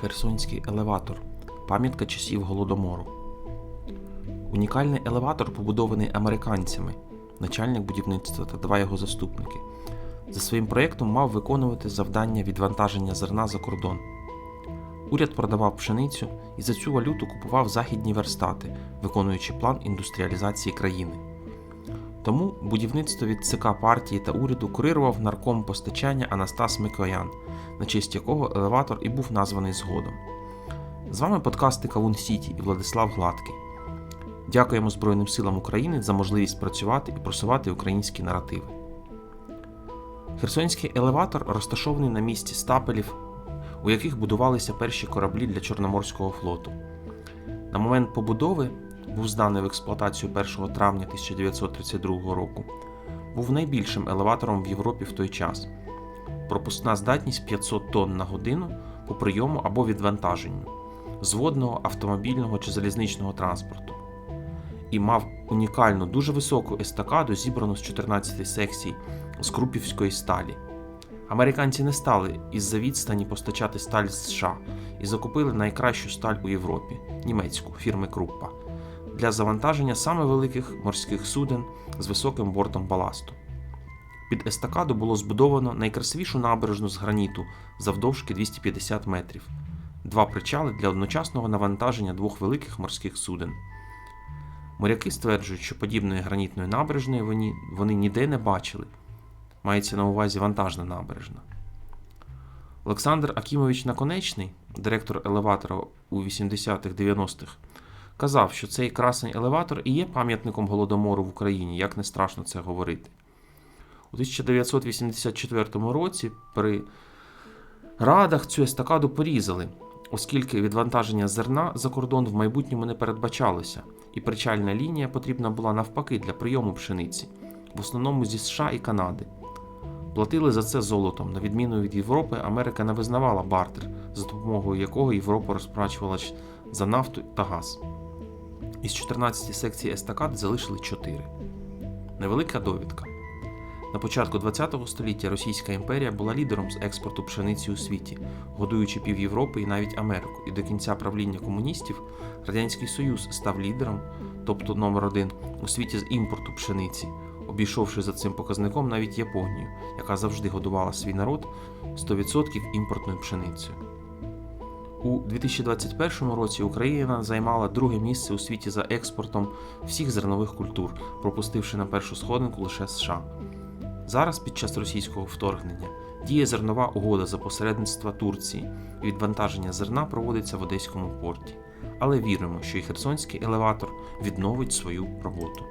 Херсонський елеватор пам'ятка часів голодомору. Унікальний елеватор побудований американцями, начальник будівництва та два його заступники. За своїм проєктом мав виконувати завдання відвантаження зерна за кордон. Уряд продавав пшеницю і за цю валюту купував західні верстати, виконуючи план індустріалізації країни. Тому будівництво від ЦК партії та уряду курирував нарком постачання Анастас Микоян, на честь якого елеватор і був названий згодом. З вами подкасти Кавун Сіті і Владислав Гладкий. Дякуємо Збройним силам України за можливість працювати і просувати українські наративи. Херсонський елеватор розташований на місці стапелів, у яких будувалися перші кораблі для Чорноморського флоту. На момент побудови був зданий в експлуатацію 1 травня 1932 року. Був найбільшим елеватором в Європі в той час. Пропускна здатність 500 тонн на годину по прийому або відвантаженню з водного, автомобільного чи залізничного транспорту. І мав унікальну, дуже високу естакаду, зібрану з 14 секцій з крупівської сталі. Американці не стали із-за відстані постачати сталь з США і закупили найкращу сталь у Європі німецьку фірми Круппа для завантаження саме великих морських суден з високим бортом баласту. Під естакаду було збудовано найкрасивішу набережну з граніту завдовжки 250 метрів, два причали для одночасного навантаження двох великих морських суден. Моряки стверджують, що подібної гранітної набережної вони, вони ніде не бачили. Мається на увазі вантажна набережна. Олександр Акімович Наконечний, директор елеватора у 80-х-90-х, казав, що цей красний елеватор і є пам'ятником голодомору в Україні, як не страшно це говорити. У 1984 році при радах цю естакаду порізали, оскільки відвантаження зерна за кордон в майбутньому не передбачалося, і причальна лінія потрібна була навпаки для прийому пшениці, в основному зі США і Канади. Платили за це золотом. На відміну від Європи, Америка не визнавала бартер, за допомогою якого Європа розплачувала за нафту та газ. Із 14 секцій естакад залишили 4. Невелика довідка. На початку ХХ століття Російська імперія була лідером з експорту пшениці у світі, годуючи пів Європи і навіть Америку. І до кінця правління комуністів Радянський Союз став лідером, тобто номер один, у світі з імпорту пшениці, обійшовши за цим показником навіть Японію, яка завжди годувала свій народ 100% імпортною пшеницею. У 2021 році Україна займала друге місце у світі за експортом всіх зернових культур, пропустивши на першу сходинку лише США. Зараз, під час російського вторгнення, діє зернова угода за посередництва Турції, і відвантаження зерна проводиться в Одеському порті. Але віримо, що і Херсонський елеватор відновить свою роботу.